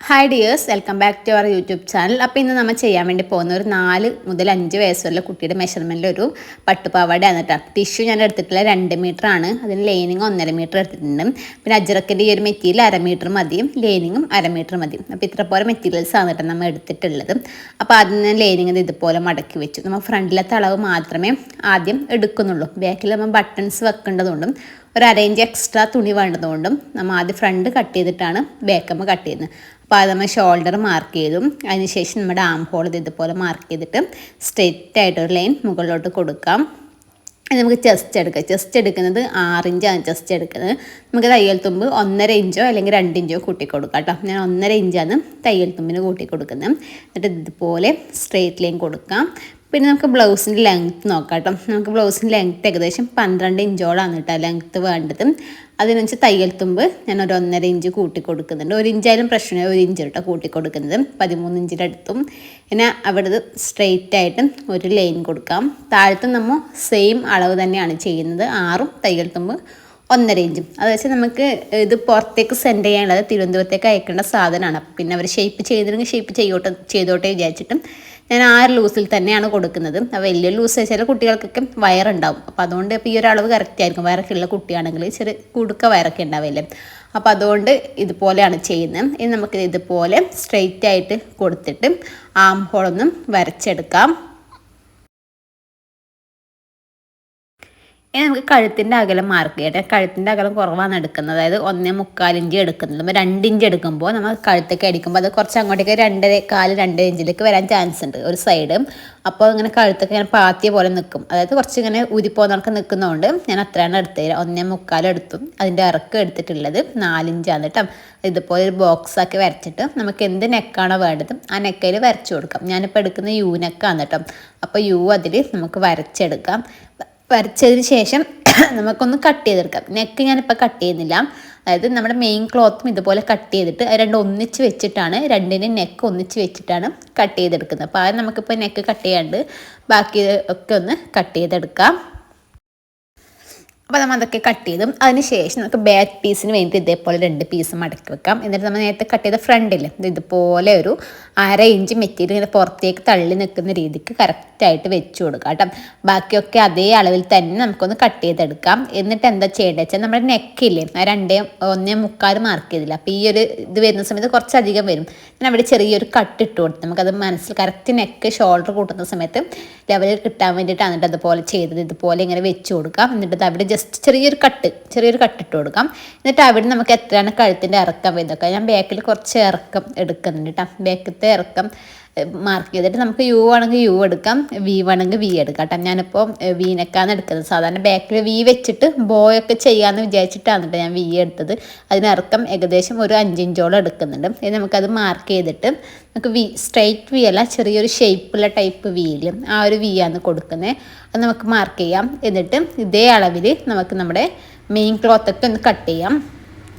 Hi dears welcome back to our YouTube channel അപ്പോൾ ഇന്ന് നമ്മൾ ചെയ്യാൻ വേണ്ടി പോകുന്ന ഒരു നാല് മുതൽ അഞ്ച് വയസ്സുള്ള കുട്ടിയുടെ മെഷർമെന്റിൽ ഒരു പട്ടുപാവാടയാണ് കേട്ടോ. ടിഷ്യൂ ഞാൻ എടുത്തിട്ടുള്ള രണ്ട് മീറ്റർ ആണ്. അതിന് ലൈനിങ് ഒന്നര മീറ്റർ എടുത്തിട്ടുണ്ട്. പിന്നെ അജറക്കിന്റെ ഈ ഒരു മെറ്റീരിയൽ അര മീറ്റർ മതിയും ലൈനിങ്ങും അര മീറ്റർ മതിയും അപ്പോൾ ഇത്ര പോലെ മെറ്റീരിയൽസ് ആണ് നമ്മൾ എടുത്തിട്ടുള്ളത്. അപ്പോൾ ആദ്യം ഞാൻ ലൈനിങ് ഇതുപോലെ മടക്കി വെച്ചു. നമ്മൾ ഫ്രണ്ടിലത്തെ അളവ് മാത്രമേ ആദ്യം എടുക്കുന്നുള്ളൂ. ബാക്കിൽ നമ്മൾ ബട്ടൺസ് വെക്കേണ്ടതുകൊണ്ടും ഒരു അര ഇഞ്ച് എക്സ്ട്രാ തുണി വേണ്ടതുകൊണ്ടും നമ്മൾ ആദ്യം ഫ്രണ്ട് കട്ട് ചെയ്തിട്ടാണ് ബാക്കമ്മ കട്ട് ചെയ്യുന്നത്. അപ്പോൾ അത് നമ്മൾ ഷോൾഡർ മാർക്ക് ചെയ്തു. അതിനുശേഷം നമ്മുടെ ആം ഹോൾ ഇതുപോലെ മാർക്ക് ചെയ്തിട്ട് സ്ട്രെയിറ്റ് ആയിട്ടൊരു ലൈൻ മുകളിലോട്ട് കൊടുക്കാം. നമുക്ക് ചെസ്റ്റ് എടുക്കാം. ചെസ്റ്റ് എടുക്കുന്നത് ആറിഞ്ചാണ് ചെസ്റ്റ് എടുക്കുന്നത്. നമുക്ക് തയ്യൽ തുമ്പ് ഒന്നര ഇഞ്ചോ അല്ലെങ്കിൽ രണ്ട് ഇഞ്ചോ കൂട്ടി കൊടുക്കാം കേട്ടോ. ഞാൻ ഒന്നര ഇഞ്ചാണ് തയ്യൽ തുമ്പിന് കൂട്ടി കൊടുക്കുന്നത്. എന്നിട്ട് ഇതുപോലെ സ്ട്രെയിറ്റ് ലൈൻ കൊടുക്കാം. പിന്നെ നമുക്ക് ബ്ലൗസിന്റെ ലെങ്ത്ത് നോക്കാം കേട്ടോ. നമുക്ക് ബ്ലൗസിന്റെ ലെങ്ത്ത് ഏകദേശം പന്ത്രണ്ട് ഇഞ്ചോളാണ് കേട്ടോ. ലെങ്ത്ത് വേണ്ടത്. അതിനനുസരിച്ച് തയ്യൽ തുമ്പ് ഞാൻ ഒരു ഒന്നര ഇഞ്ച് കൂട്ടി കൊടുക്കുന്നുണ്ട് ഒരു ഇഞ്ചായാലും പ്രശ്നമില്ല ഒരു ഇഞ്ച് കേട്ടോ കൂട്ടി കൊടുക്കുന്നത് പതിമൂന്ന് ഇഞ്ചിന്റെ അടുത്തും. പിന്നെ അവിടെ സ്ട്രെയിറ്റ് ആയിട്ട് ഒരു ലൈൻ കൊടുക്കാം. താഴത്തും നമ്മൾ സെയിം അളവ് തന്നെയാണ് ചെയ്യുന്നത്. ആറും തയ്യൽ തുമ്പ് ഒന്നര ഇഞ്ചും. അത് വെച്ചാൽ നമുക്ക് ഇത് പുറത്തേക്ക് സെൻഡ് ചെയ്യാനുള്ളത് തിരുവനന്തപുരത്തേക്ക് അയക്കേണ്ട സാധനമാണ്. പിന്നെ അവർ ഷേപ്പ് ചെയ്തിരുന്നെങ്കിൽ ഷേപ്പ് ചെയ്യോട്ടെ ചെയ്തോട്ടെ വിചാരിച്ചിട്ടും ഞാൻ ആറ് ലൂസിൽ തന്നെയാണ് കൊടുക്കുന്നത്. വലിയ ലൂസ് ചില കുട്ടികൾക്കൊക്കെ വയറുണ്ടാവും. അപ്പോൾ അതുകൊണ്ട് ഇപ്പോൾ ഈ ഒരു അളവ് കറക്റ്റ് ആയിരിക്കും. വയറൊക്കെ ഉള്ള കുട്ടിയാണെങ്കിൽ ചെറിയ കുടുക്ക വയറൊക്കെ ഉണ്ടാവില്ലേ? അപ്പോൾ അതുകൊണ്ട് ഇതുപോലെയാണ് ചെയ്യുന്നത്. ഇനി നമുക്ക് ഇതുപോലെ സ്ട്രെയിറ്റ് ആയിട്ട് കൊടുത്തിട്ട് ആം ഹോളൊന്നും വരച്ചെടുക്കാം. ഇനി നമുക്ക് കഴുത്തിന്റെ അകലം മാർക്ക് ചെയ്യട്ടെ. കഴുത്തിന്റെ അകലം കുറവാണ് എടുക്കുന്നത്. അതായത് ഒന്നേ മുക്കാലിഞ്ച് എടുക്കുന്നത്. നമ്മൾ രണ്ട് ഇഞ്ച് എടുക്കുമ്പോൾ നമ്മൾ കഴുത്തൊക്കെ അടിക്കുമ്പോൾ അത് കുറച്ച് അങ്ങോട്ടേക്ക് രണ്ടര കാൽ രണ്ട് ഇഞ്ചിലേക്ക് വരാൻ ചാൻസ് ഉണ്ട് ഒരു സൈഡ്. അപ്പോൾ ഇങ്ങനെ കഴുത്തൊക്കെ ഇങ്ങനെ പാത്തിയ പോലെ നിൽക്കും. അതായത് കുറച്ച് ഇങ്ങനെ ഊതിപ്പോന്നൊക്കെ നിൽക്കുന്നതുകൊണ്ട് ഞാൻ അത്രയാണ് എടുത്തത്. ഒന്നേ മുക്കാലും എടുത്തു. അതിന്റെ ഇറക്കം എടുത്തിട്ടുള്ളത് നാലിഞ്ചാണ് കേട്ടോ. ഇതുപോലെ ഒരു ബോക്സാക്കി വരച്ചിട്ട് നമുക്ക് എന്ത് നെക്കാണോ വേണ്ടത് ആ നെക്കയിൽ വരച്ചു കൊടുക്കാം. ഞാനിപ്പോൾ എടുക്കുന്ന യു നെക്കാണ് കേട്ടോ. അപ്പോൾ യു അതിൽ നമുക്ക് വരച്ചെടുക്കാം. വരച്ചതിന് ശേഷം നമുക്കൊന്ന് കട്ട് ചെയ്തെടുക്കാം. നെക്ക് ഞാനിപ്പോൾ കട്ട് ചെയ്യുന്നില്ല. അതായത് നമ്മുടെ മെയിൻ ക്ലോത്തും ഇതുപോലെ കട്ട് ചെയ്തിട്ട് രണ്ട് ഒന്നിച്ച് വെച്ചിട്ടാണ് രണ്ടിന് നെക്ക് ഒന്നിച്ച് വെച്ചിട്ടാണ് കട്ട് ചെയ്തെടുക്കുന്നത്. അപ്പോൾ ആദ്യം നമുക്കിപ്പോൾ നെക്ക് കട്ട് ചെയ്യാണ്ട് ബാക്കി ഒക്കെ ഒന്ന് കട്ട് ചെയ്തെടുക്കാം. അപ്പോൾ നമ്മൾ അതൊക്കെ കട്ട് ചെയ്തും. അതിന് ശേഷം നമുക്ക് ബാക്ക് പീസിന് വേണ്ടി ഇതേപോലെ രണ്ട് പീസ് മടക്കി വെക്കാം. എന്നിട്ട് നമ്മൾ നേരത്തെ കട്ട് ചെയ്ത ഫ്രണ്ടിൽ ഇതുപോലെ ഒരു അര ഇഞ്ച് മെറ്റീരിയൽ ഇങ്ങനെ പുറത്തേക്ക് തള്ളി നിൽക്കുന്ന രീതിക്ക് കറക്റ്റായിട്ട് വെച്ച് കൊടുക്കാം കേട്ടോ. ബാക്കിയൊക്കെ അതേ അളവിൽ തന്നെ നമുക്കൊന്ന് കട്ട് ചെയ്തെടുക്കാം. എന്നിട്ട് എന്താ ചെയ്യേണ്ടത് വെച്ചാൽ നമ്മുടെ നെക്കില്ലേ ആ രണ്ടേ ഒന്നേ മുക്കാൽ മാർക്ക് ചെയ്തില്ല? അപ്പോൾ ഈ ഒരു ഇത് വരുന്ന സമയത്ത് കുറച്ചധികം വരും. ഞാൻ അവിടെ ചെറിയൊരു കട്ട് ഇട്ട് കൊടുത്തു. നമുക്കത് മനസ്സിൽ കറക്റ്റ് നെക്ക് ഷോൾഡർ കൂട്ടുന്ന സമയത്ത് ലെവലിൽ കിട്ടാൻ വേണ്ടിയിട്ടാണ് എന്നിട്ട് അതുപോലെ ചെയ്തത്. ഇതുപോലെ ഇങ്ങനെ വെച്ച് കൊടുക്കാം. എന്നിട്ട് അവിടെ ജസ്റ്റ് ചെറിയൊരു കട്ട് ചെറിയൊരു കട്ട് ഇട്ട് കൊടുക്കാം. എന്നിട്ട് അവിടെ നമുക്ക് എത്രയാണ് കഴുത്തിന്റെ ഇറക്കം വരുന്നത് ഞാൻ ബാക്കിൽ കുറച്ച് ഇറക്കം എടുക്കുന്നുണ്ട് കേട്ടോ ബാക്കിലത്തെ ഇറക്കം മാർക്ക് ചെയ്തിട്ട് നമുക്ക് യു ആണെങ്കിൽ യു എടുക്കാം വി വേണമെങ്കിൽ വി എടുക്കാം കേട്ടോ. ഞാനിപ്പോൾ വീനക്കാന്ന് എടുക്കുന്നത്. സാധാരണ ബാക്കിൽ വി വെച്ചിട്ട് ബോയൊക്കെ ചെയ്യാമെന്ന് വിചാരിച്ചിട്ടാണ് കേട്ടോ ഞാൻ വി എടുത്തത്. അതിനർക്കം ഏകദേശം ഒരു അഞ്ചിഞ്ചോളം എടുക്കുന്നുണ്ട്. ഇനി നമുക്കത് മാർക്ക് ചെയ്തിട്ട് നമുക്ക് വി സ്ട്രെയിറ്റ് വി അല്ല ചെറിയൊരു ഷേപ്പുള്ള ടൈപ്പ് വിയിൽ ആ ഒരു വി ആണ് കൊടുക്കുന്നത് അത് നമുക്ക് മാർക്ക് ചെയ്യാം. എന്നിട്ട് ഇതേ അളവിൽ നമുക്ക് നമ്മുടെ മെയിൻ ക്ലോത്തൊക്കെ ഒന്ന് കട്ട് ചെയ്യാം.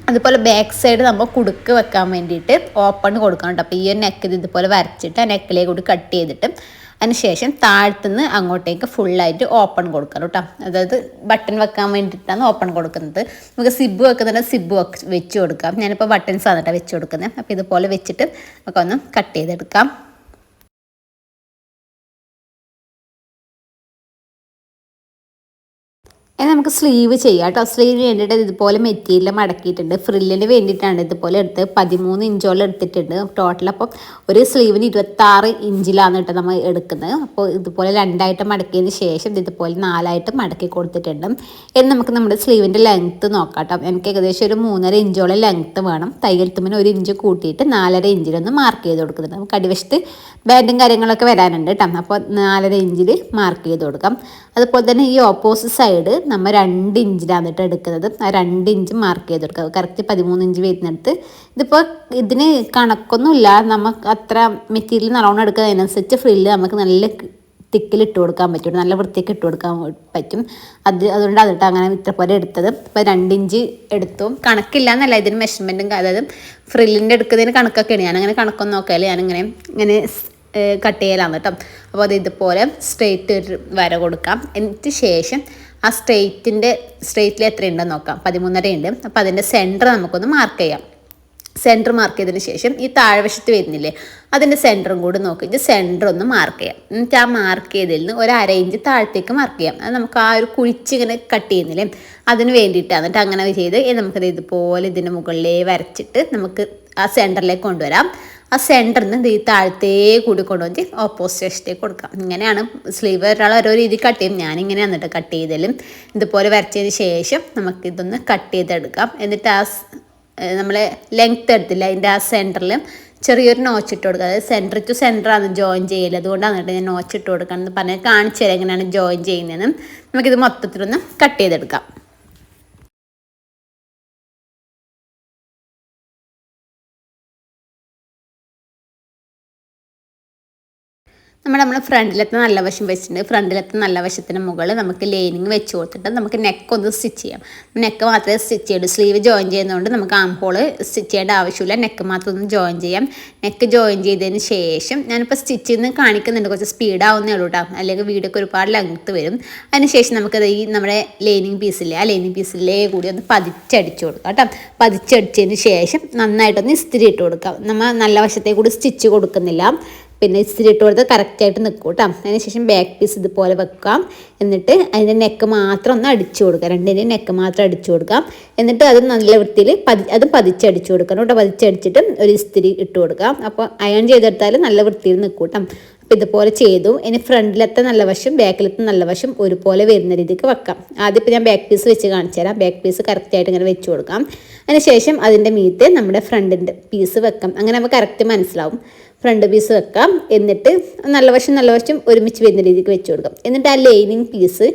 അതുപോലെ ബാക്ക് സൈഡ് നമ്മൾ കുടുക്ക് വെക്കാൻ വേണ്ടിയിട്ട് ഓപ്പൺ കൊടുക്കണം കേട്ടോ. അപ്പോൾ ഈ ഒരു നെക്ക് ഇതുപോലെ വരച്ചിട്ട് ആ നെക്കിലേക്ക് കൂടി കട്ട് ചെയ്തിട്ട് അതിനുശേഷം താഴ്ത്തുനിന്ന് അങ്ങോട്ടേക്ക് ഫുള്ളായിട്ട് ഓപ്പൺ കൊടുക്കണം കേട്ടോ. അതായത് ബട്ടൺ വെക്കാൻ വേണ്ടിയിട്ടാണ് ഓപ്പൺ കൊടുക്കുന്നത്. നമുക്ക് സിബ് വെക്കുന്നുണ്ട് സിബ് വെച്ച് കൊടുക്കാം. ഞാനിപ്പോൾ ബട്ടൺസ് കേട്ടോ വെച്ച് കൊടുക്കുന്നത്. അപ്പോൾ ഇതുപോലെ വെച്ചിട്ട് നമുക്കൊന്ന് കട്ട് ചെയ്തെടുക്കാം. നമുക്ക് സ്ലീവ് ചെയ്യാം കേട്ടോ. സ്ലീവിന് വേണ്ടിയിട്ട് ഇതുപോലെ മെറ്റീരിയൽ മടക്കിയിട്ടുണ്ട്. ഫ്രില്ലിന് വേണ്ടിയിട്ടാണ് ഇതുപോലെ എടുത്ത് പതിമൂന്ന് ഇഞ്ചോളം എടുത്തിട്ടുണ്ട്. ടോട്ടൽ അപ്പം ഒരു സ്ലീവിന് ഇരുപത്താറ് ഇഞ്ചിലാണ് കേട്ടോ നമ്മൾ എടുക്കുന്നത്. അപ്പോൾ ഇതുപോലെ രണ്ടായിട്ട് മടക്കിയതിന് ശേഷം ഇതുപോലെ നാലായിട്ട് മടക്കി കൊടുത്തിട്ടുണ്ട്. ഇനി നമുക്ക് നമ്മുടെ സ്ലീവിന്റെ ലെങ്ത്ത് നോക്കാം കേട്ടോ. എനിക്ക് ഏകദേശം ഒരു മൂന്നര ഇഞ്ചോളം ലെങ്ത്ത് വേണം. തയ്യൽ തുമ്മിന് ഒരു ഇഞ്ച് കൂട്ടിയിട്ട് നാലര ഇഞ്ചിലൊന്ന് മാർക്ക് ചെയ്ത് കൊടുക്കുന്നുണ്ട് നമുക്ക് അടിവശത്ത് ബാൻഡും കാര്യങ്ങളൊക്കെ വരാനുണ്ട് കേട്ടോ. അപ്പോൾ നാലര ഇഞ്ചിൽ മാർക്ക് ചെയ്ത് കൊടുക്കാം. അതുപോലെ തന്നെ ഈ ഓപ്പോസിറ്റ് സൈഡ് നമ്മൾ രണ്ട് ഇഞ്ചിലാണ് കേട്ടോ എടുക്കുന്നത്. ആ രണ്ട് ഇഞ്ച് മാർക്ക് ചെയ്ത് കൊടുക്കുക കറക്റ്റ് പതിമൂന്ന് ഇഞ്ച് വരുന്നിടത്ത്. ഇതിപ്പോൾ ഇതിന് കണക്കൊന്നുമില്ല. നമുക്ക് അത്ര മെറ്റീരിയൽ നല്ലോണം എടുക്കുന്നതിനനുസരിച്ച് ഫ്രില്ല് നമുക്ക് നല്ല തിക്കിൽ ഇട്ട് കൊടുക്കാൻ പറ്റും. നല്ല വൃത്തിക്ക് ഇട്ട് കൊടുക്കാൻ പറ്റും. അത് അതുകൊണ്ട് അതിട്ട് അങ്ങനെ ഇത്ര പോലെ എടുത്തത്. ഇപ്പോൾ രണ്ട് ഇഞ്ച് എടുത്തു. കണക്കില്ല എന്നല്ല ഇതിന് മെഷർമെന്റും അതായത് ഫ്രില്ലിന്റെ എടുക്കുന്നതിന് കണക്കൊക്കെയാണ്. ഞാനങ്ങനെ കണക്കൊന്നും നോക്കിയാൽ ഞാനിങ്ങനെ ഇങ്ങനെ കട്ട് ചെയ്യലാണ് കേട്ടോ. അപ്പോൾ അത് ഇതുപോലെ സ്ട്രെയിറ്റ് ഒരു വര കൊടുക്കാം. എന്നിട്ട് ശേഷം ആ സ്ട്രെയിറ്റിന്റെ സ്ട്രെയിറ്റിൽ എത്രയുണ്ടെന്ന് നോക്കാം. പതിമൂന്നര ഉണ്ട് അപ്പോൾ അതിന്റെ സെന്റർ നമുക്കൊന്ന് മാർക്ക് ചെയ്യാം. സെന്റർ മാർക്ക് ചെയ്തതിന് ശേഷം ഈ താഴ്വശത്ത് വരുന്നില്ലേ അതിന്റെ സെന്ററും കൂടി നോക്കി. സെന്റർ ഒന്ന് മാർക്ക് ചെയ്യാം. എന്നിട്ട് ആ മാർക്ക് ചെയ്തതിൽ നിന്ന് ഒരു അര ഇഞ്ച് താഴത്തേക്ക് മാർക്ക് ചെയ്യാം. അത് നമുക്ക് ആ ഒരു കുഴിച്ച് ഇങ്ങനെ കട്ട് ചെയ്യുന്നില്ലേ അതിന് വേണ്ടിയിട്ടാണ്. എന്നിട്ട് അങ്ങനെ ചെയ്ത് നമുക്കത് ഇതുപോലെ ഇതിന്റെ മുകളിലേ വരച്ചിട്ട് നമുക്ക് ആ സെന്ററിലേക്ക് കൊണ്ടുവരാം. ആ സെന്ററിൽ നിന്ന് ഈ താഴത്തേ കൂടി കൊണ്ടുവന്ന് ഓപ്പോസിറ്റ് വശത്തേക്ക് കൊടുക്കാം. ഇങ്ങനെയാണ് സ്ലീവ് ഒരാൾ ഓരോ രീതി കട്ട് ചെയ്യും. ഞാനിങ്ങനെ വന്നിട്ട് കട്ട് ചെയ്തലും ഇതുപോലെ വരച്ചതിന് ശേഷം നമുക്കിതൊന്ന് കട്ട് ചെയ്തെടുക്കാം. എന്നിട്ട് ആ നമ്മൾ ലെങ്ത് എടുത്തില്ല അതിന്റെ ആ സെന്ററിൽ ചെറിയൊരു നോച്ച് ഇട്ട് കൊടുക്കുക. അതായത് സെന്റർ ടു സെന്റർ ആണ് ജോയിൻ ചെയ്യൽ അതുകൊണ്ടാണ് കേട്ടോ ഞാൻ നോച്ച് ഇട്ട് കൊടുക്കണം എന്ന് പറഞ്ഞാൽ കാണിച്ചു തരാം എങ്ങനെയാണ് ജോയിൻ ചെയ്യുന്നതെന്ന്. നമുക്കിത് മൊത്തത്തിലൊന്ന് കട്ട് ചെയ്തെടുക്കാം. നമ്മൾ നമ്മൾ ഫ്രണ്ടിലത്തെ നല്ല വശം വെച്ചിട്ടുണ്ട്. ഫ്രണ്ടിലത്തെ നല്ല വശത്തിന് മുകളിൽ നമുക്ക് ലൈനിങ് വെച്ച് കൊടുത്തിട്ട് നമുക്ക് നെക്ക് ഒന്ന് സ്റ്റിച്ച് ചെയ്യാം. നെക്ക് മാത്രമേ സ്റ്റിച്ച് ചെയ്യൂ. സ്ലീവ് ജോയിൻ ചെയ്യുന്നതുകൊണ്ട് നമുക്ക് ആം ഹോൾ സ്റ്റിച്ച് ചെയ്യേണ്ട ആവശ്യമില്ല. നെക്ക് മാത്രം ഒന്ന് ജോയിൻ ചെയ്യാം. നെക്ക് ജോയിൻ ചെയ്തതിന് ശേഷം ഞാനിപ്പോൾ സ്റ്റിച്ച് ചെയ്യുന്ന കാണിക്കുന്നുണ്ട്. കുറച്ച് സ്പീഡാവുന്നേ ഉള്ളൂ കേട്ടോ അല്ലെങ്കിൽ വീടൊക്കെ ഒരുപാട് ലെങ്ത്ത് വരും. അതിനുശേഷം നമുക്കത് ഈ നമ്മുടെ ലൈനിങ് പീസില്ലേ ആ ലൈനിങ് പീസിലേ കൂടി ഒന്ന് പതിച്ചടിച്ചു കൊടുക്കാം കേട്ടോ പതിച്ചടിച്ചതിന് ശേഷം നന്നായിട്ടൊന്ന് ഇസ്തിരി ഇട്ട് കൊടുക്കാം. നമ്മൾ നല്ല വശത്തെ കൂടി സ്റ്റിച്ച് കൊടുക്കുന്നില്ല. പിന്നെ ഇസ്തിരി ഇട്ട് കൊടുത്ത് കറക്റ്റായിട്ട് നിൽക്കും കേട്ടോ അതിനുശേഷം ബാക്ക് പീസ് ഇതുപോലെ വെക്കാം. എന്നിട്ട് അതിന്റെ നെക്ക് മാത്രം ഒന്ന് അടിച്ചു കൊടുക്കാം. രണ്ടിന്റെ നെക്ക് മാത്രം അടിച്ചു കൊടുക്കാം. എന്നിട്ട് അത് നല്ല വൃത്തിയിൽ പതി അത് പതിച്ചടിച്ചു കൊടുക്കണം കേട്ടോ പതിച്ചടിച്ചിട്ട് ഒരു ഇസ്തിരി ഇട്ട് കൊടുക്കാം. അപ്പോൾ അയൺ ചെയ്തെടുത്താൽ നല്ല വൃത്തിയിൽ നിൽക്കും കേട്ടോ അപ്പോൾ ഇതുപോലെ ചെയ്തു. ഇനി ഫ്രണ്ടിലത്തെ നല്ല വശം ബാക്കിലത്തെ നല്ല വശം ഒരുപോലെ വരുന്ന രീതിക്ക് വെക്കാം. ആദ്യം ഇപ്പോൾ ഞാൻ ബാക്ക് പീസ് വെച്ച് കാണിച്ചു തരാം. ബാക്ക് പീസ് കറക്റ്റായിട്ട് ഇങ്ങനെ വെച്ച് കൊടുക്കാം. അതിനുശേഷം അതിന്റെ മീത്ത് നമ്മുടെ ഫ്രണ്ടിന്റെ പീസ് വെക്കാം. അങ്ങനെ നമുക്ക് കറക്റ്റ് മനസ്സിലാവും. ഫ്രണ്ട് പീസ് വെക്കാം. എന്നിട്ട് നല്ല വശം നല്ല വശം ഒരുമിച്ച് വരുന്ന രീതിക്ക് വെച്ച് കൊടുക്കാം. എന്നിട്ട് ആ ലൈനിങ് പീസ്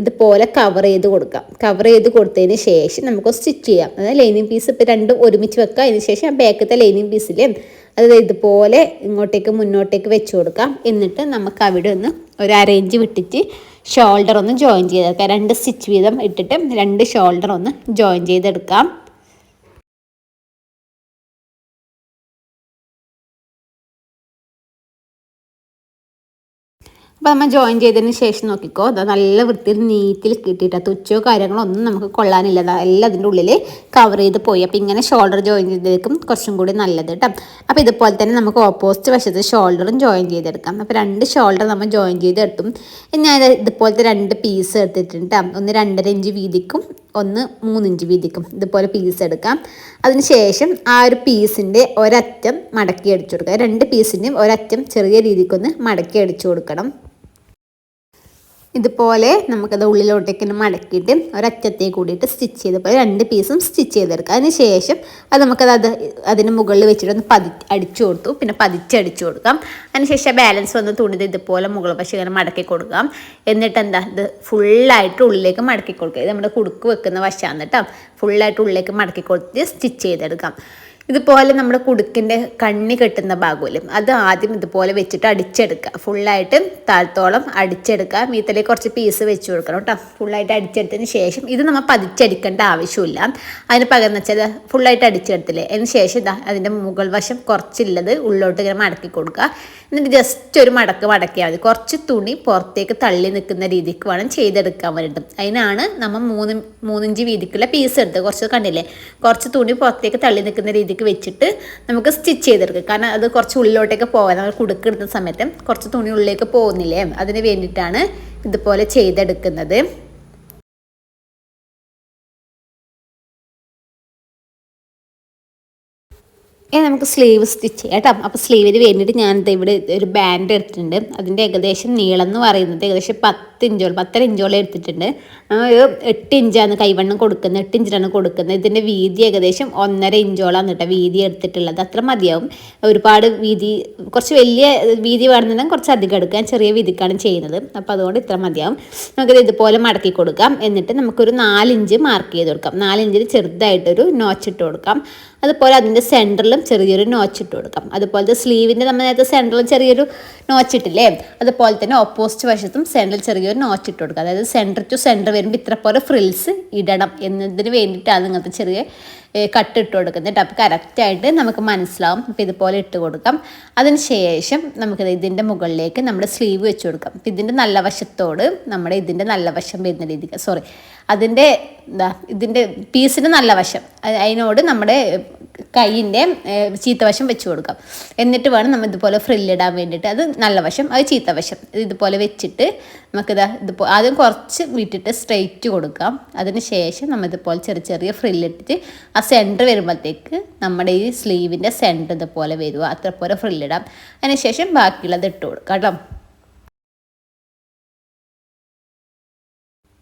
ഇതുപോലെ കവർ ചെയ്ത് കൊടുക്കാം. കവർ ചെയ്ത് കൊടുത്തതിന് ശേഷം നമുക്ക് സ്റ്റിച്ച് ചെയ്യാം. അതായത് ലൈനിങ് പീസ് ഇപ്പോൾ രണ്ടും ഒരുമിച്ച് വെക്കാം അതിന് ശേഷം ആ ബാക്കത്തെ ലൈനിങ് പീസിൽ അത് ഇതുപോലെ ഇങ്ങോട്ടേക്ക് മുന്നോട്ടേക്ക് വെച്ച് കൊടുക്കാം. എന്നിട്ട് നമുക്ക് അവിടെ ഒന്ന് ഒരു അരേഞ്ച് വിട്ടിട്ട് ഷോൾഡർ ഒന്ന് ജോയിൻ ചെയ്തെടുക്കാം. രണ്ട് സ്റ്റിച്ച് വീതം ഇട്ടിട്ട് രണ്ട് ഷോൾഡർ ഒന്ന് ജോയിൻ ചെയ്തെടുക്കാം. അപ്പോൾ നമ്മൾ ജോയിൻ ചെയ്തതിന് ശേഷം നോക്കിക്കോ അത് നല്ല വൃത്തിയിൽ നീറ്റിൽ കിട്ടിയിട്ട്. തുച്ചോ കാര്യങ്ങളോ ഒന്നും നമുക്ക് കൊള്ളാനില്ല. എല്ലാം അതിന്റെ ഉള്ളിൽ കവർ ചെയ്ത് പോയി. അപ്പോൾ ഇങ്ങനെ ഷോൾഡർ ജോയിൻ ചെയ്തേക്കും കുറച്ചും കൂടി നല്ലത് കേട്ടോ അപ്പോൾ ഇതുപോലെ തന്നെ നമുക്ക് ഓപ്പോസിറ്റ് വശത്ത് ഷോൾഡറും ജോയിൻ ചെയ്തെടുക്കാം. അപ്പോൾ രണ്ട് ഷോൾഡർ നമ്മൾ ജോയിൻ ചെയ്തെടുത്തും ഞാൻ ഇതുപോലത്തെ രണ്ട് പീസ് എടുത്തിട്ടുണ്ട് ഒന്ന് രണ്ടര ഇഞ്ച് വീതിക്കും ഒന്ന് മൂന്നിഞ്ച് വീതിക്കും. ഇതുപോലെ പീസ് എടുക്കാം. അതിനുശേഷം ആ ഒരു പീസിന്റെ ഒരറ്റം മടക്കി അടിച്ചു കൊടുക്കുക. രണ്ട് പീസിന്റെയും ഒരറ്റം ചെറിയ രീതിക്കൊന്ന് മടക്കി അടിച്ചു കൊടുക്കണം. ഇതുപോലെ നമുക്കത് ഉള്ളിലോട്ടേക്ക് മടക്കിയിട്ട് ഒരറ്റത്തേക്ക് കൂടിയിട്ട് സ്റ്റിച്ച് ചെയ്ത് ചെയ്തപ്പോൾ രണ്ട് പീസും സ്റ്റിച്ച് ചെയ്തെടുക്കുക. അതിന് ശേഷം അത് നമുക്കത് അത് അതിന് മുകളിൽ വെച്ചിട്ട് ഒന്ന് പതി അടിച്ചു കൊടുത്തു. പിന്നെ പതിച്ചടിച്ചു കൊടുക്കാം. അതിനുശേഷം ബാലൻസ് വന്ന് തുണിത് ഇതുപോലെ മുകൾ പക്ഷേ ഇങ്ങനെ മടക്കി കൊടുക്കാം. എന്നിട്ട് എന്താ ഇത് ഫുള്ളായിട്ട് ഉള്ളിലേക്ക് മടക്കി കൊടുക്കുക. ഇത് നമ്മുടെ കുടുക്ക് വെക്കുന്ന വശമാണ് കേട്ടോ. ഫുള്ളായിട്ട് ഉള്ളിലേക്ക് മടക്കി കൊടുത്ത് സ്റ്റിച്ച് ചെയ്തെടുക്കാം. ഇതുപോലെ നമ്മൾ കുടുക്കിന്റെ കണ്ണി കെട്ടുന്ന ഭാഗമില്ലേ അത് ആദ്യം ഇതുപോലെ വെച്ചിട്ട് അടിച്ചെടുക്കുക. ഫുള്ളായിട്ട് താഴത്തോളം അടിച്ചെടുക്കുക. മീത്തലേക്ക് കുറച്ച് പീസ് വെച്ച് കൊടുക്കണം കേട്ടോ. ഫുള്ളായിട്ട് അടിച്ചെടുത്തതിന് ശേഷം ഇത് നമ്മൾ പതിച്ചടിക്കേണ്ട ആവശ്യമില്ല. അതിന് പകരം വെച്ചാൽ ഫുള്ളായിട്ട് അടിച്ചെടുത്തില്ലേ? അതിന് ശേഷം ഇതാ അതിന്റെ മുകൾ വശം കുറച്ചുള്ളത് ഉള്ളോട്ട് ഇങ്ങനെ മടക്കി കൊടുക്കുക. എന്നിട്ട് ജസ്റ്റ് ഒരു മടക്ക് മടക്കിയാൽ മതി. കുറച്ച് തുണി പുറത്തേക്ക് തള്ളി നിൽക്കുന്ന രീതിക്ക് വേണം ചെയ്തെടുക്കാൻ വേണ്ടിയിട്ട്. അതിനാണ് നമ്മൾ മൂന്ന് മൂന്നിഞ്ച് വീതിക്കുള്ള പീസ് എടുത്ത് കുറച്ച് കണ്ടില്ലേ? കുറച്ച് തുണി പുറത്തേക്ക് തള്ളി നിൽക്കുന്ന രീതിക്ക് ഉള്ളിലേക്ക് വെച്ചിട്ട് നമുക്ക് സ്റ്റിച്ച് ചെയ്തെടുക്കുക കാരണം അത് കുറച്ച് ഉള്ളിലോട്ടേക്ക് പോകാൻ നമ്മൾ കുടുക്കെടുത്ത സമയത്ത് കുറച്ച് തുണി ഉള്ളിലേക്ക് പോകുന്നില്ലേ? അതിന് വേണ്ടിയിട്ടാണ് ഇതുപോലെ ചെയ്തെടുക്കുന്നത്. ഇനി നമുക്ക് സ്ലീവ് സ്റ്റിച്ച് ചെയ്യാം കേട്ടോ. അപ്പോൾ സ്ലീവിന് വേണ്ടിയിട്ട് ഞാനിത് ഇവിടെ ഒരു ബാൻഡ് എടുത്തിട്ടുണ്ട്. അതിന്റെ ഏകദേശം നീളം എന്ന് പറയുന്നത് ഏകദേശം പത്ത് ഇഞ്ചോളം പത്തര ഇഞ്ചോളം എടുത്തിട്ടുണ്ട്. എട്ട് ഇഞ്ചാണ് കൈവണ്ണം കൊടുക്കുന്നത്. എട്ട് ഇഞ്ചിലാണ് കൊടുക്കുന്നത്. ഇതിന്റെ വീതി ഏകദേശം ഒന്നര ഇഞ്ചോളാണ് കേട്ടോ വീതി എടുത്തിട്ടുള്ളത്. അത്ര മതിയാവും. ഒരുപാട് വീതി കുറച്ച് വലിയ വീതി വേണമെന്നുണ്ടെങ്കിൽ കുറച്ച് അധികം എടുക്കാൻ ചെറിയ വീതിക്കാണ് ചെയ്യുന്നത്. അപ്പോൾ അതുകൊണ്ട് ഇത്ര മതിയാവും. നമുക്കിത് ഇതുപോലെ മടക്കി കൊടുക്കാം. എന്നിട്ട് നമുക്കൊരു നാലിഞ്ച് മാർക്ക് ചെയ്ത് കൊടുക്കാം. നാലിഞ്ചിൽ ചെറുതായിട്ടൊരു നോച്ചിട്ട് കൊടുക്കാം. അതുപോലെ അതിന്റെ സെന്ററിലും ചെറിയൊരു നോച്ച് ഇട്ട് കൊടുക്കാം. അതുപോലത്തെ സ്ലീവിന്റെ നമ്മൾ നേരത്തെ സെന്ററിൽ ചെറിയൊരു നോച്ചിട്ടില്ലേ അതുപോലെ തന്നെ ഓപ്പോസിറ്റ് വശത്തും സെന്ററിൽ ചെറിയൊരു നോച്ച് ഇട്ട് കൊടുക്കുക. അതായത് സെന്റർ ടു സെന്റർ വരുമ്പോൾ ഇത്ര പോലെ ഫ്രിൽസ് ഇടണം എന്നതിന് വേണ്ടിയിട്ടാണ് ഇങ്ങനത്തെ ചെറിയ കട്ട് ഇട്ട് കൊടുക്കുന്നത് അപ്പോൾ കറക്റ്റായിട്ട് നമുക്ക് മനസ്സിലാവും. അപ്പോൾ ഇതുപോലെ ഇട്ട് കൊടുക്കാം. അതിന് ശേഷം നമുക്ക് ഇതിന്റെ മുകളിലേക്ക് നമ്മുടെ സ്ലീവ് വെച്ച് കൊടുക്കാം. അപ്പോൾ ഇതിന്റെ നല്ല വശത്തോട് നമ്മുടെ ഇതിന്റെ നല്ല വശം വരുന്ന രീതിക്ക് സോറി അതിന്റെ എന്താ ഇതിന്റെ പീസിന്റെ നല്ല വശം. അതിനോട് നമ്മുടെ കൈയിന്റെ ചീത്തവശം വെച്ച് കൊടുക്കാം. എന്നിട്ട് വേണം നമ്മൾ ഇതുപോലെ ഫ്രില്ലിടാൻ വേണ്ടിയിട്ട്. അത് നല്ല വശം അത് ചീത്ത വശം. ഇത് ഇതുപോലെ വെച്ചിട്ട് നമുക്കിതാ ഇതുപോലെ ആദ്യം കുറച്ച് വിട്ടിട്ട് സ്ട്രെയിറ്റ് കൊടുക്കാം. അതിന് ശേഷം നമ്മൾ ഇതുപോലെ ചെറിയ ചെറിയ ഫ്രില്ലിട്ടിട്ട് ആ സെന്റർ വരുമ്പോഴത്തേക്ക് നമ്മുടെ ഈ സ്ലീവിന്റെ സെന്റർ ഇതുപോലെ വരുക അത്ര പോലെ ഫ്രില്ലിടാം. അതിന് ശേഷം ബാക്കിയുള്ളത് ഇട്ട് കൊടുക്കാം കേട്ടോ.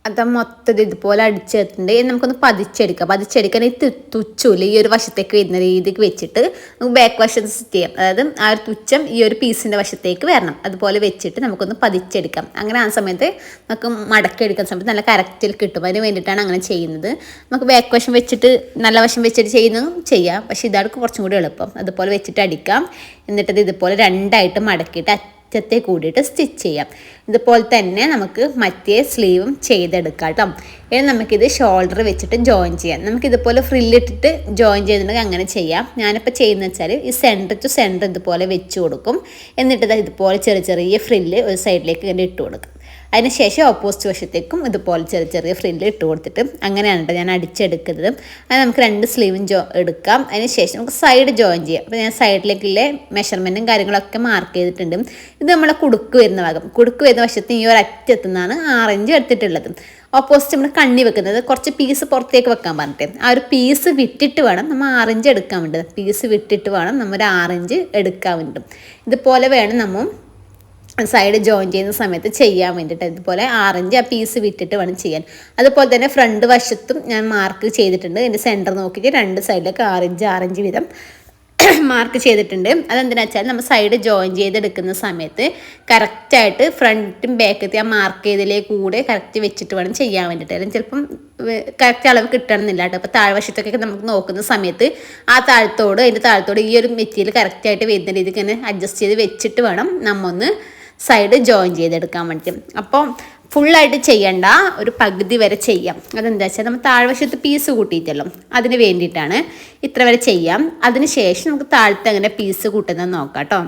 അത് മൊത്തം ഇതുപോലെ അടിച്ചെടുത്തിട്ടുണ്ട് നമുക്കൊന്ന് പതിച്ചെടുക്കാം. പതിച്ചെടുക്കാൻ ഈ തുച്ഛമില്ല ഈ ഒരു വശത്തേക്ക് വരുന്ന രീതിക്ക് വെച്ചിട്ട് നമുക്ക് ബാക്ക് വശത്ത് സെറ്റ് ചെയ്യാം. അതായത് ആ ഒരു തുച്ഛം ഈ ഒരു പീസിന്റെ വശത്തേക്ക് വരണം. അതുപോലെ വെച്ചിട്ട് നമുക്കൊന്ന് പതിച്ചെടുക്കാം. അങ്ങനെ ആ സമയത്ത് നമുക്ക് മടക്കി എടുക്കുന്ന സമയത്ത് നല്ല കറക്റ്റിൽ കിട്ടും. അതിന് വേണ്ടിയിട്ടാണ് അങ്ങനെ ചെയ്യുന്നത്. നമുക്ക് ബാക്ക് വശം വെച്ചിട്ട് നല്ല വശം വെച്ചിട്ട് ചെയ്യുന്നതും ചെയ്യാം. പക്ഷേ ഇതാണ് കുറച്ചും കൂടി എളുപ്പം. അതുപോലെ വെച്ചിട്ട് അടിക്കാം. എന്നിട്ടത് ഇതുപോലെ രണ്ടായിട്ട് മടക്കിയിട്ട് അറ്റത്തെ കൂടിയിട്ട് സ്റ്റിച്ച് ചെയ്യാം. ഇതുപോലെ തന്നെ നമുക്ക് മറ്റേ സ്ലീവും ചെയ്തെടുക്കാം കേട്ടോ ഇനി നമുക്കിത് ഷോൾഡർ വെച്ചിട്ട് ജോയിൻ ചെയ്യാം. നമുക്കിതുപോലെ ഫ്രില്ലിട്ടിട്ട് ജോയിൻ ചെയ്തിട്ടുണ്ടെങ്കിൽ അങ്ങനെ ചെയ്യാം. ഞാനിപ്പോൾ ചെയ്യുന്നത് വെച്ചാൽ ഈ സെന്റർ ടു സെന്റർ ഇതുപോലെ വെച്ച് കൊടുക്കും. എന്നിട്ട് ഇതുപോലെ ചെറിയ ചെറിയ ഫ്രില്ല് ഒരു സൈഡിലേക്ക് ഇങ്ങനെ ഇട്ട് കൊടുക്കും. അതിനുശേഷം ഓപ്പോസിറ്റ് വശത്തേക്കും ഇതുപോലെ ചെറിയ ചെറിയ ഫ്രില്ല് ഇട്ട് കൊടുത്തിട്ട് അങ്ങനെയാണ് കേട്ടോ ഞാൻ അടിച്ചെടുക്കുന്നത്. അത് നമുക്ക് രണ്ട് സ്ലീവും ജോ എടുക്കാം. അതിനുശേഷം നമുക്ക് സൈഡ് ജോയിൻ ചെയ്യാം. അപ്പോൾ ഞാൻ സൈഡിലേക്കുള്ള മെഷർമെന്റും കാര്യങ്ങളൊക്കെ മാർക്ക് ചെയ്തിട്ടുണ്ട്. ഇത് നമ്മളെ കുടുക്ക് വരുന്ന ഭാഗം. കുടുക്ക് വരുന്ന വശത്ത് ഈ ഒരു അറ്റത്തുനിന്നാണ് ആറഞ്ച് എടുത്തിട്ടുള്ളത്. ഓപ്പോസിറ്റ് നമ്മൾ കണ്ണി വെക്കുന്നത്. കുറച്ച് പീസ് പുറത്തേക്ക് വെക്കാൻ പറഞ്ഞിട്ട്. ആ ഒരു പീസ് വിട്ടിട്ട് വേണം നമ്മൾ ആറഞ്ച് എടുക്കാൻ വേണ്ടത്. പീസ് വിട്ടിട്ട് വേണം നമ്മൾ ഒരു ആറഞ്ച് എടുക്കാൻ വേണ്ടി ഇതുപോലെ വേണം നമ്മൾ സൈഡ് ജോയിൻ ചെയ്യുന്ന സമയത്ത് ചെയ്യാൻ വേണ്ടിയിട്ട് ഇതുപോലെ ആറഞ്ച് ആ പീസ് വിട്ടിട്ട് വേണം ചെയ്യാൻ. അതുപോലെ തന്നെ ഫ്രണ്ട് വശത്തും ഞാൻ മാർക്ക് ചെയ്തിട്ടുണ്ട്. എന്റെ സെന്റർ നോക്കിയിട്ട് രണ്ട് സൈഡിലേക്ക് ആറഞ്ച് ആറഞ്ച് വീതം മാർക്ക് ചെയ്തിട്ടുണ്ട്. അതെന്തിനാ വെച്ചാൽ നമ്മൾ സൈഡ് ജോയിൻ ചെയ്തെടുക്കുന്ന സമയത്ത് കറക്റ്റായിട്ട് ഫ്രണ്ടും ബാക്കത്തെ ആ മാർക്ക് ചെയ്തതിലേ കൂടെ കറക്റ്റ് വെച്ചിട്ട് വേണം ചെയ്യാൻ വേണ്ടിയിട്ട്. അല്ലെങ്കിൽ ചിലപ്പം കറക്റ്റ് അളവ് കിട്ടണമെന്നില്ല കേട്ടോ. അപ്പോൾ താഴ്വശത്തൊക്കെ നമുക്ക് നോക്കുന്ന സമയത്ത് ആ താഴത്തോട് അതിന്റെ താഴത്തോട് ഈ ഒരു മെറ്റീരിയൽ കറക്റ്റായിട്ട് വരുന്ന രീതിക്ക് തന്നെ അഡ്ജസ്റ്റ് ചെയ്ത് വെച്ചിട്ട് വേണം നമ്മൊന്ന് സൈഡ് ജോയിൻ ചെയ്തെടുക്കാൻ വേണ്ടി അപ്പോൾ ഫുള്ളായിട്ട് ചെയ്യണ്ട ഒരു പകുതി വരെ ചെയ്യാം. അതെന്താ വെച്ചാൽ നമ്മൾ താഴ്വശത്ത് പീസ് കൂട്ടിയിട്ടല്ലോ അതിന് വേണ്ടിയിട്ടാണ് ഇത്ര വരെ ചെയ്യാം. അതിന് ശേഷം നമുക്ക് താഴത്തെ അങ്ങനെ പീസ് കൂട്ടുന്നത് നോക്കാം കേട്ടോ.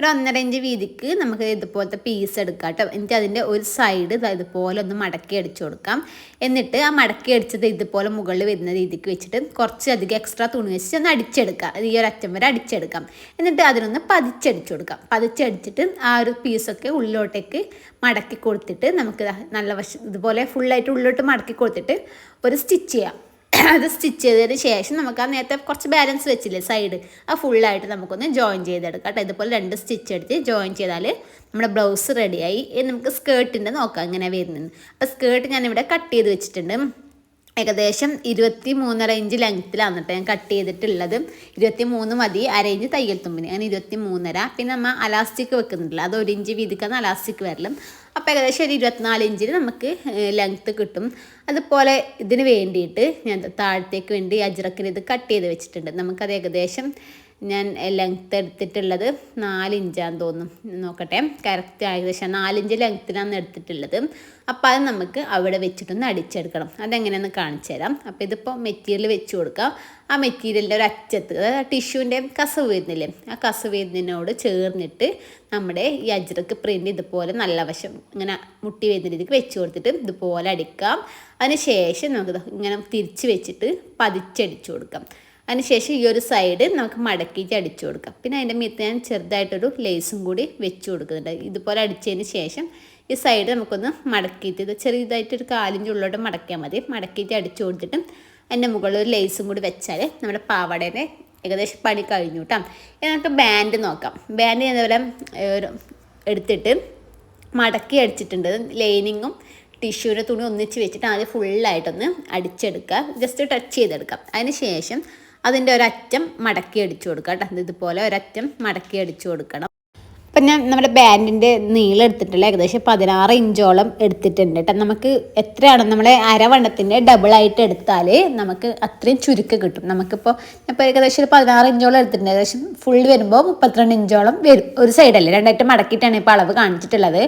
ഒരു ഒന്നര ഇഞ്ച് വീതിക്ക് നമുക്ക് ഇതുപോലത്തെ പീസ് എടുക്കാം കേട്ടോ എന്നിട്ട് അതിന്റെ ഒരു സൈഡ് ഇതുപോലെ ഒന്ന് മടക്കി അടിച്ചു കൊടുക്കാം. എന്നിട്ട് ആ മടക്കി അടിച്ചത് ഇതുപോലെ മുകളിൽ വരുന്ന രീതിക്ക് വെച്ചിട്ട് കുറച്ച് അധികം എക്സ്ട്രാ തുണി വെച്ചിട്ട് ഒന്ന് അടിച്ചെടുക്കാം. ഈ ഒരു അറ്റം വരെ അടിച്ചെടുക്കാം. എന്നിട്ട് അതിനൊന്ന് പതിച്ചടിച്ചു കൊടുക്കാം. പതിച്ചടിച്ചിട്ട് ആ ഒരു പീസൊക്കെ ഉള്ളിലോട്ടേക്ക് മടക്കി കൊടുത്തിട്ട് നമുക്ക് നല്ല വശം ഇതുപോലെ ഫുള്ളായിട്ട് ഉള്ളിലോട്ട് മടക്കി കൊടുത്തിട്ട് ഒരു സ്റ്റിച്ച് ചെയ്യാം. അത് സ്റ്റിച്ച് ചെയ്തതിന് ശേഷം നമുക്ക് ആ നേരത്തെ കുറച്ച് ബാലൻസ് വെച്ചില്ലേ സൈഡ് ആ ഫുള്ളായിട്ട് നമുക്കൊന്ന് ജോയിൻ ചെയ്തെടുക്കാം കേട്ടോ. ഇതുപോലെ രണ്ട് സ്റ്റിച്ച് എടുത്ത് ജോയിൻ ചെയ്താൽ നമ്മുടെ ബ്ലൗസ് റെഡിയായി നമുക്ക് സ്കേർട്ടിന്റെ നോക്കാം ഇങ്ങനെ വരുന്നത്. അപ്പോൾ സ്കേർട്ട് ഞാനിവിടെ കട്ട് ചെയ്ത് വെച്ചിട്ടുണ്ട്. ഏകദേശം ഇരുപത്തി മൂന്നര ഇഞ്ച് ലെങ്ത്തിലാണ് കേട്ടോ ഞാൻ കട്ട് ചെയ്തിട്ടുള്ളത്. ഇരുപത്തി മൂന്ന് മതി അര ഇഞ്ച് തയ്യൽ തുമ്പിന്. അങ്ങനെ ഇരുപത്തി മൂന്നര പിന്നെ നമ്മൾ അലാസ്റ്റിക് വെക്കുന്നുണ്ടല്ലോ അത് ഒരു ഇഞ്ച് വീതിക്കാന്ന് അലാസ്റ്റിക് വരലും. അപ്പോൾ ഏകദേശം ഒരു ഇരുപത്തിനാല് ഇഞ്ചിന് നമുക്ക് ലെങ്ത്ത് കിട്ടും. അതുപോലെ ഇതിന് വേണ്ടിയിട്ട് ഞാൻ താഴത്തേക്ക് വേണ്ടി അജ്രക്കിന് ഇത് കട്ട് ചെയ്ത് വെച്ചിട്ടുണ്ട്. നമുക്കത് ഏകദേശം ഞാൻ ലെങ്ത്ത് എടുത്തിട്ടുള്ളത് നാല് ഇഞ്ചാന്ന് തോന്നുന്നു. നോക്കട്ടെ. കറക്റ്റ് ഏകദേശം നാലിഞ്ച് ലെങ്ത്തിനാണ് എടുത്തിട്ടുള്ളത്. അപ്പോൾ അത് നമുക്ക് അവിടെ വെച്ചിട്ടൊന്ന് അടിച്ചെടുക്കണം. അതെങ്ങനെയാണെന്ന് കാണിച്ചു തരാം. അപ്പോൾ ഇതിപ്പോൾ മെറ്റീരിയൽ വെച്ച് കൊടുക്കാം. ആ മെറ്റീരിയലിന്റെ ഒരു അറ്റത്ത് അതായത് ടിഷ്യൂവിന്റെ കസവ് വരുന്നില്ലേ? ആ കസവ് വരുന്നതിനോട് ചേർന്നിട്ട് നമ്മുടെ ഈ അജ്രക്ക് പ്രിന്റ് ഇതുപോലെ നല്ല വശം ഇങ്ങനെ മുട്ടി വരുന്ന രീതിക്ക് വെച്ച് കൊടുത്തിട്ട് ഇതുപോലെ അടിക്കാം. അതിന് ശേഷം നമുക്ക് ഇങ്ങനെ തിരിച്ച് വെച്ചിട്ട് പതിച്ചടിച്ചു കൊടുക്കാം. അതിനുശേഷം ഈ ഒരു സൈഡ് നമുക്ക് മടക്കിയിട്ട് അടിച്ചു കൊടുക്കാം. പിന്നെ അതിന്റെ മീത്ത് ഞാൻ ചെറുതായിട്ടൊരു ലേസും കൂടി വെച്ച് കൊടുക്കുന്നുണ്ട്. ഇതുപോലെ അടിച്ചതിന് ശേഷം ഈ സൈഡ് നമുക്കൊന്ന് മടക്കിയിട്ട് ഇത് കാലിന്റെ ഉള്ളിലോട്ട് മടക്കിയാൽ മതി. മടക്കിയിട്ട് അടിച്ചു കൊടുത്തിട്ട് അതിന്റെ മുകളിൽ ഒരു ലേസും കൂടി വെച്ചാൽ നമ്മുടെ പാവടേനെ ഏകദേശം പണി കഴിഞ്ഞു കേട്ടോ ഇനി നമുക്ക് ബാൻഡ് നോക്കാം. ബാൻഡ് ഇതേപോലെ ഒരു എടുത്തിട്ട് മടക്കി അടിച്ചിട്ടുണ്ട്. ലൈനിങ്ങും ടിഷ്യൂവിന്റെ തുണി ഒന്നിച്ച് വെച്ചിട്ട് ആദ്യം ഫുള്ളായിട്ടൊന്ന് അടിച്ചെടുക്കുക. ജസ്റ്റ് ടച്ച് ചെയ്തെടുക്കാം. അതിന് ശേഷം അതിന്റെ ഒരറ്റം മടക്കി അടിച്ചു കൊടുക്കുക കേട്ടോ. ഇതുപോലെ ഒരറ്റം മടക്കി അടിച്ചു കൊടുക്കണം. അപ്പം ഞാൻ നമ്മുടെ ബാൻഡിന്റെ നീളം എടുത്തിട്ടില്ല ഏകദേശം പതിനാറ് ഇഞ്ചോളം എടുത്തിട്ടുണ്ട് കേട്ടോ. നമുക്ക് എത്രയാണ് നമ്മളെ അരവണ്ണത്തിന്റെ ഡബിൾ ആയിട്ട് എടുത്താൽ നമുക്ക് അത്രയും ചുരുക്കം കിട്ടും. നമുക്കിപ്പോൾ ഇപ്പോൾ ഏകദേശം ഒരു പതിനാറ് ഇഞ്ചോളം എടുത്തിട്ടുണ്ട്. ഏകദേശം ഫുൾ വരുമ്പോൾ മുപ്പത്തിരണ്ട് ഇഞ്ചോളം വരും. ഒരു സൈഡല്ലേ രണ്ടായിട്ട് മടക്കിയിട്ടാണ് ഇപ്പോൾ അളവ് കാണിച്ചിട്ടുള്ളത്.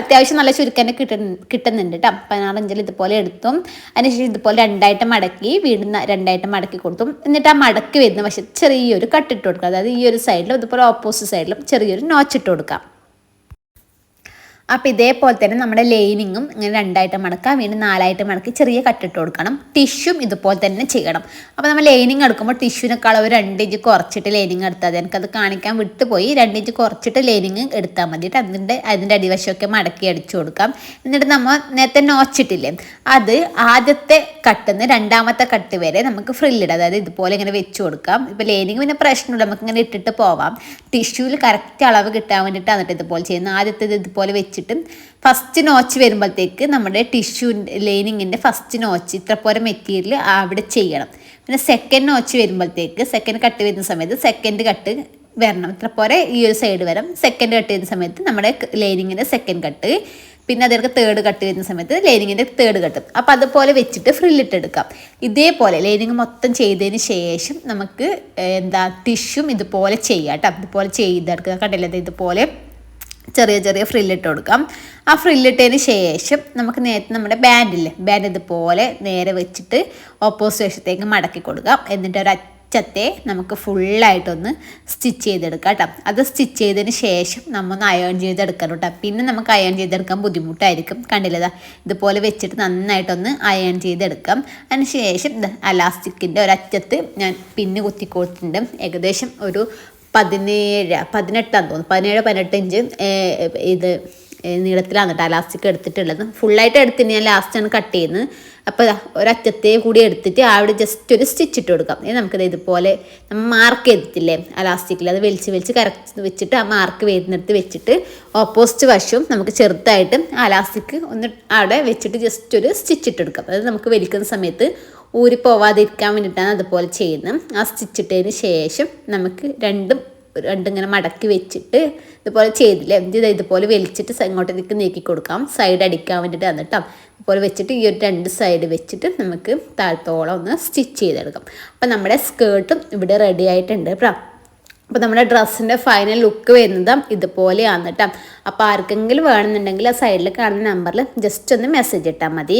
അത്യാവശ്യം നല്ല ചുരുക്കന്നെ കിട്ടുന്ന കിട്ടുന്നുണ്ട് കേട്ടോ പതിനാറഞ്ചിൽ ഇതുപോലെ എടുത്തും. അതിനുശേഷം ഇതുപോലെ രണ്ടായിട്ട് മടക്കി വീണ്ടും രണ്ടായിട്ട് മടക്കി കൊടുത്തു. എന്നിട്ട് ആ മടക്കി വരുന്ന പക്ഷേ ചെറിയൊരു കട്ടിട്ട് കൊടുക്കുക. അതായത് ഈ ഒരു സൈഡിലും ഇതുപോലെ ഓപ്പോസിറ്റ് സൈഡിലും ചെറിയൊരു നോച്ചിട്ട് കൊടുക്കാം. അപ്പോൾ ഇതേപോലെ തന്നെ നമ്മുടെ ലൈനിങ്ങും ഇങ്ങനെ രണ്ടായിട്ട് മടക്കാം വീണ്ടും നാലായിട്ട് മടക്കി ചെറിയ കട്ടിട്ട് കൊടുക്കണം. ടിഷ്യൂം ഇതുപോലെ തന്നെ ചെയ്യണം. അപ്പോൾ നമ്മൾ ലൈനിങ് എടുക്കുമ്പോൾ ടിഷ്യൂവിനേക്കാൾ ഒരു രണ്ട് ഇഞ്ച് കുറച്ചിട്ട് ലൈനിങ് എടുത്താൽ മതി. എനിക്കത് കാണിക്കാൻ വിട്ടുപോയി. രണ്ട് ഇഞ്ച് കുറച്ചിട്ട് ലൈനിങ് എടുത്താൽ മതി അതിന്റെ അതിന്റെ അടിവശമൊക്കെ മടക്കി അടിച്ചു കൊടുക്കാം. എന്നിട്ട് നമ്മൾ നേരത്തെ നോച്ചിട്ടില്ലേ അത് ആദ്യത്തെ കട്ടിന്ന് രണ്ടാമത്തെ കട്ട് വരെ നമുക്ക് ഫ്രില്ലിട അതായത് ഇതുപോലെ ഇങ്ങനെ വെച്ച് കൊടുക്കാം. ഇപ്പോൾ ലൈനിങ് പിന്നെ പ്രശ്നമില്ല. നമുക്ക് ഇങ്ങനെ ഇട്ടിട്ട് പോവാം. ടിഷ്യൂവിൽ കറക്റ്റ് അളവ് കിട്ടാൻ വേണ്ടിയിട്ടാണ് എന്നിട്ട് ഇതുപോലെ ചെയ്യുന്നത്. ആദ്യത്തേത് ഇതുപോലെ വെച്ചിട്ട് ഫസ്റ്റ് നോച്ച് വരുമ്പോഴത്തേക്ക് നമ്മുടെ ടിഷ്യൂ ലൈനിങ്ങിന്റെ ഫസ്റ്റ് നോച്ച് ഇത്ര പോലെ മെറ്റീരിയൽ അവിടെ ചെയ്യണം. പിന്നെ സെക്കൻഡ് നോച്ച് വരുമ്പോഴത്തേക്ക് സെക്കൻഡ് കട്ട് വരുന്ന സമയത്ത് സെക്കൻഡ് കട്ട് വരണം. ഇത്ര പോലെ ഈ ഒരു സൈഡ് വരാം സെക്കൻഡ് കട്ട് ചെയ്യുന്ന സമയത്ത് നമ്മുടെ ലൈനിങ്ങിന്റെ സെക്കൻഡ് കട്ട് പിന്നെ അതിലേക്ക് തേർഡ് കട്ട് ചെയ്യുന്ന സമയത്ത് ലൈനിങ്ങിന്റെ തേർഡ് കട്ട് അപ്പോൾ അതുപോലെ വെച്ചിട്ട് ഫ്രില്ലിട്ടെടുക്കാം ഇതേപോലെ ലൈനിങ് മൊത്തം ചെയ്തതിന് ശേഷം നമുക്ക് എന്താ ടിഷ്യൂം ഇതുപോലെ ചെയ്യാം കേട്ടോ. ഇതുപോലെ ചെയ്തെടുക്കുക. കണ്ടില്ലേ? ഇതുപോലെ ചെറിയ ചെറിയ ഫ്രില്ലിട്ട് കൊടുക്കാം. ആ ഫ്രില്ലിട്ടതിന് ശേഷം നമുക്ക് നേരത്തെ നമ്മുടെ ബാൻഡില്ലേ ബാൻഡ് ഇതുപോലെ നേരെ വെച്ചിട്ട് ഓപ്പോസിറ്റ് വശത്തേക്ക് മടക്കി കൊടുക്കാം. എന്നിട്ട് ഒരു അറ്റത്തെ നമുക്ക് ഫുള്ളായിട്ടൊന്ന് സ്റ്റിച്ച് ചെയ്തെടുക്കാം കേട്ടോ. അത് സ്റ്റിച്ച് ചെയ്തതിന് ശേഷം നമ്മൾ ഒന്ന് അയൺ ചെയ്തെടുക്കണം കേട്ടോ. പിന്നെ നമുക്ക് അയൺ ചെയ്തെടുക്കാൻ ബുദ്ധിമുട്ടായിരിക്കും. കണ്ടില്ലതാ ഇതുപോലെ വെച്ചിട്ട് നന്നായിട്ടൊന്ന് അയൺ ചെയ്തെടുക്കാം. അതിന് ശേഷം അലാസ്റ്റിക്കിന്റെ ഒരറ്റത്ത് ഞാൻ പിന്ന് കുത്തി കൊടുത്തിട്ടുണ്ട്. ഏകദേശം ഒരു പതിനേഴ് പതിനെട്ടാന്ന് തോന്നുന്നു. പതിനേഴ് പതിനെട്ട് ഇഞ്ച് ഇത് നീളത്തിലാണ് കേട്ടോ അലാസ്റ്റിക് എടുത്തിട്ടുള്ളത്. ഫുള്ളായിട്ട് എടുത്തിട്ട് ഞാൻ ലാസ്റ്റാണ് കട്ട് ചെയ്യുന്നത്. അപ്പോൾ ഒരറ്റത്തെ കൂടി എടുത്തിട്ട് അവിടെ ജസ്റ്റ് ഒരു സ്റ്റിച്ച് ഇട്ട് കൊടുക്കാം. ഇനി നമുക്കത് ഇതുപോലെ നമ്മൾ മാർക്ക് ചെയ്തിട്ടില്ലേ അലാസ്റ്റിക്കിൽ അത് വലിച്ച് വലിച്ച് കറക്റ്റ് വെച്ചിട്ട് ആ മാർക്ക് വരുന്നിടത്ത് വെച്ചിട്ട് ഓപ്പോസിറ്റ് വശവും നമുക്ക് ചെറുതായിട്ട് അലാസ്റ്റിക് ഒന്ന് അവിടെ വെച്ചിട്ട് ജസ്റ്റ് ഒരു സ്റ്റിച്ച് ഇട്ട് കൊടുക്കാം. അതായത് നമുക്ക് വലിക്കുന്ന സമയത്ത് ഊരി പോവാതിരിക്കാൻ വേണ്ടിയിട്ടാണ് അതുപോലെ ചെയ്യുന്നത്. ആ സ്റ്റിച്ചിട്ടതിന് ശേഷം നമുക്ക് രണ്ടും രണ്ടിങ്ങനെ മടക്കി വെച്ചിട്ട് ഇതുപോലെ ചെയ്തില്ലേ? ഇത് ഇതുപോലെ വലിച്ചിട്ട് ഇങ്ങോട്ടേക്ക് നീക്കി കൊടുക്കാം. സൈഡ് അടിക്കാൻ വേണ്ടിയിട്ട് വന്നിട്ടോ ഇതുപോലെ വെച്ചിട്ട് ഈ ഒരു രണ്ട് സൈഡ് വെച്ചിട്ട് നമുക്ക് താഴത്തോളം ഒന്ന് സ്റ്റിച്ച് ചെയ്തെടുക്കാം. അപ്പം നമ്മുടെ സ്കേർട്ടും ഇവിടെ റെഡി ആയിട്ടുണ്ട് കേട്ടോ. അപ്പോൾ നമ്മുടെ ഡ്രസ്സിന്റെ ഫൈനൽ ലുക്ക് വരുന്നത് ഇതുപോലെയാണ് കേട്ടോ. അപ്പോൾ ആർക്കെങ്കിലും വേണമെന്നുണ്ടെങ്കിൽ ആ സൈഡിൽ കാണുന്ന നമ്പറിൽ ജസ്റ്റ് ഒന്ന് മെസ്സേജ് ഇട്ടാൽ മതി.